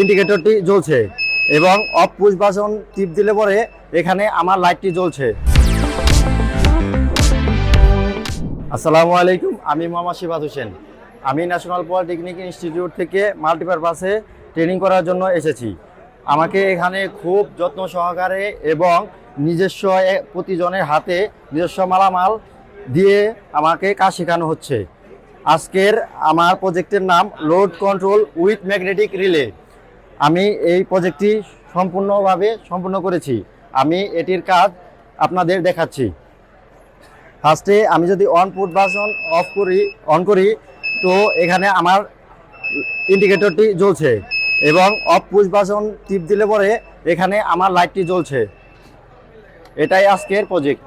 ইন্ডিকেটরটি জ্বলছে এবং of push button টিপ দিলে পরে এখানে আমার লাইটটি জ্বলছে। আসসালামু আলাইকুম, আমি মোহাম্মদ শিবাদ হোসেন। আমি ন্যাশনাল পলিটেকনিক ইনস্টিটিউট থেকে মাল্টিপারপাসে ট্রেনিং করার জন্য এসেছি। আমাকে এখানে খুব যত্ন সহকারে এবং নিজস্ব প্রতিজনের হাতে নিজস্ব মালামাল দিয়ে আমাকে কাজ শেখানো হচ্ছে। আজকের আমার প্রজেক্টের নাম load control with magnetic relay আমি এই প্রজেক্টটি সম্পূর্ণভাবে সম্পূর্ণ করেছি। আমি এটির কাজ আপনাদের দেখাচ্ছি। ফার্স্টে আমি যদি অন পুট বাসন অফ করি অন করি, তো এখানে আমার ইন্ডিকেটরটি জ্বলছে এবং অফ পুশ বাসন টিপ দিলে পরে এখানে আমার লাইটটি জ্বলছে। এটাই আজকের প্রজেক্ট